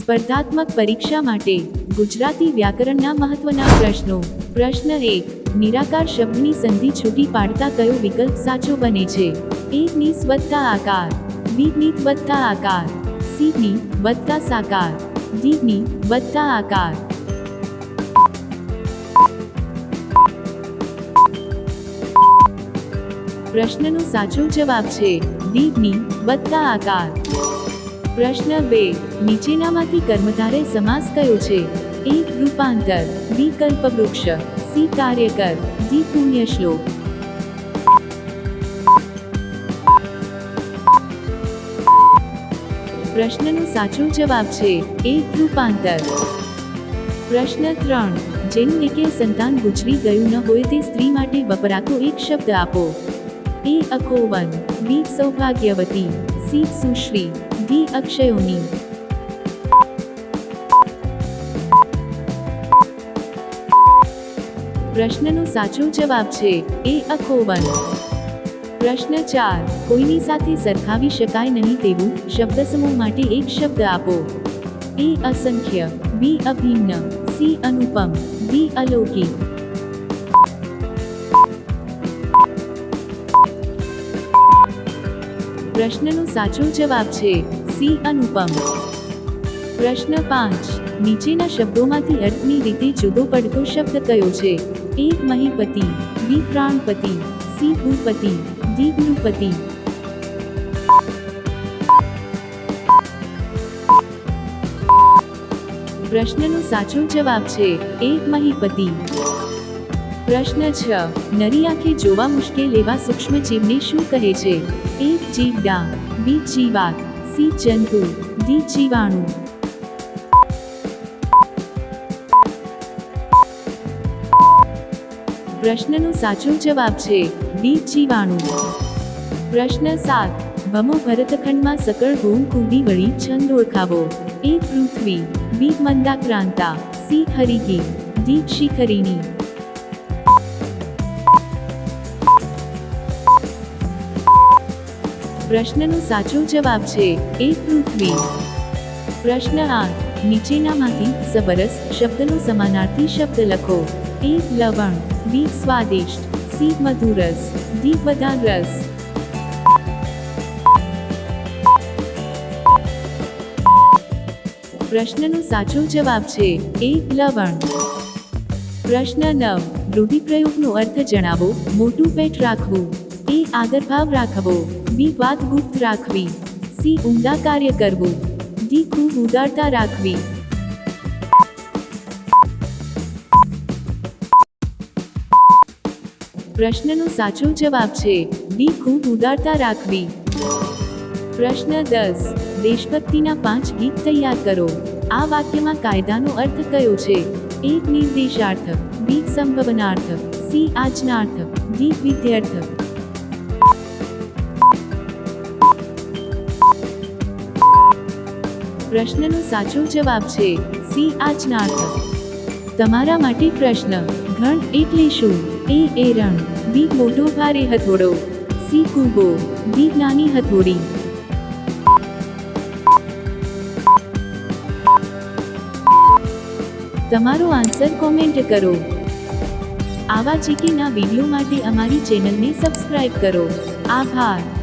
સ્પર્ધાત્મક પરીક્ષા માટે ગુજરાતી વ્યાકરણના મહત્વના પ્રશ્નો. પ્રશ્ન એક, નિરાકાર શબ્દની સંધિ છૂટી પાડતા કયો વિકલ્પ સાચો બને છે? એ નિસ આકાર. બી નીત આકાર. સી, ની સાકાર. ડી, ની આકાર. પ્રશ્નનો સાચો જવાબ છે દીપની વત્તા આકાર. પ્રશ્ન બે. નીચેનામાંથી કર્મધારે સમાસ કયો છે? એ રૂપાંતર. બી, કલ્પવૃક્ષ. સી, કાર્યકર. ડી પુણ્યશ્લોક પ્રશ્નનો સાચો જવાબ છે. એક, રૂપાંતર. પ્રશ્ન ત્રણ. જેનું એકે સંતાન ગુજરી ગયું ન હોય તે સ્ત્રી માટે વપરાતો એક શબ્દ આપો. એ, અકોવન. બી, સૌભાગ્યવતી. સી, સુશ્રી. ડી અક્ષયોની. પ્રશ્નનો સાચો જવાબ છે એ અખોવન પ્રશ્ન ચાર, કોઈની સાથે સરખાવી શકાય નહીં તેવું શબ્દસમૂહ માટે એક શબ્દ આપો. એ અસંખ્ય, બી અભિન્ન, સી અનુપમ, ડી અલૌકિક. પ્રશ્નનો સાચો જવાબ છે સી અનુપમ. પ્રશ્ન પાંચ. નીચેના શબ્દોમાંથી અર્થની રીતે જુદો પડતો શબ્દ કયો છે? એ મહીપતિ, બી પ્રાણપતિ, સી ભૂપતિ, ડી ગૃહપતિ પ્રશ્નનો સાચો જવાબ છે એક મહીપતિ. પ્રશ્ન છ. નરી આંખે જોવા મુશ્કેલ એવા સૂક્ષ્મ જીવને શું કહે છે? એક જીવડા, બી જીવાત. સી જંતુ ડી જીવાણુ પ્રશ્નનો સાચો જવાબ છે ડી જીવાણુ પ્રશ્ન સાત ભમો ભરતખંડમાં સકળ ભૂમ કુંડી વળી છંદ ઓળખાવો એ પૃથ્વી બી મંદાક્રાંતા સી હરિગી ડી શિખરીણી પ્રશ્નનો સાચો જવાબ છે એ પૃથ્વી. પ્રશ્ન આઠ નીચેનામાંથી સબરસ શબ્દનો સમાનાર્થી શબ્દ લખો. એ લવણ, બી સ્વાદિષ્ટ, સી મધુરસ, ડી બધા રસ પ્રશ્નનો સાચો જવાબ છે એ લવણ. પ્રશ્ન નવ, રૂઢિપ્રયોગનો અર્થ જણાવો, મોટું પેટ રાખવું. એ આદરભાવ રાખવો. બી વાત ગુપ્ત રાખવી. સી ઉમદા કાર્ય કરવું. ડી ખૂબ ઉદારતા રાખવી. પ્રશ્નનો સાચો જવાબ છે, ડી ખૂબ ઉદારતા રાખવી. પ્રશ્ન દસ, દેશભક્તિના પાંચ ગીત તૈયાર કરો. આ વાક્યમાં કાયદાનો અર્થ કયો છે? એક નિર્દેશાર્થ બી સંભવનાર્થક સી આજનાર્થ ડી વિદ્યાર્થ. પ્રશ્નનો સાચો જવાબ છે સી આજનાર્થ તમારા માટે પ્રશ્ન, ઘણ એટલે શું? એ એરણ બી મોટો ભારે હથોડો. સી કૂબો ડી નાની હથોડી. તમારો આન્સર કોમેન્ટ કરો. આવા જીકેના વીડિયો માટે અમારી ચેનલને સબસ્ક્રાઇબ કરો. આભાર.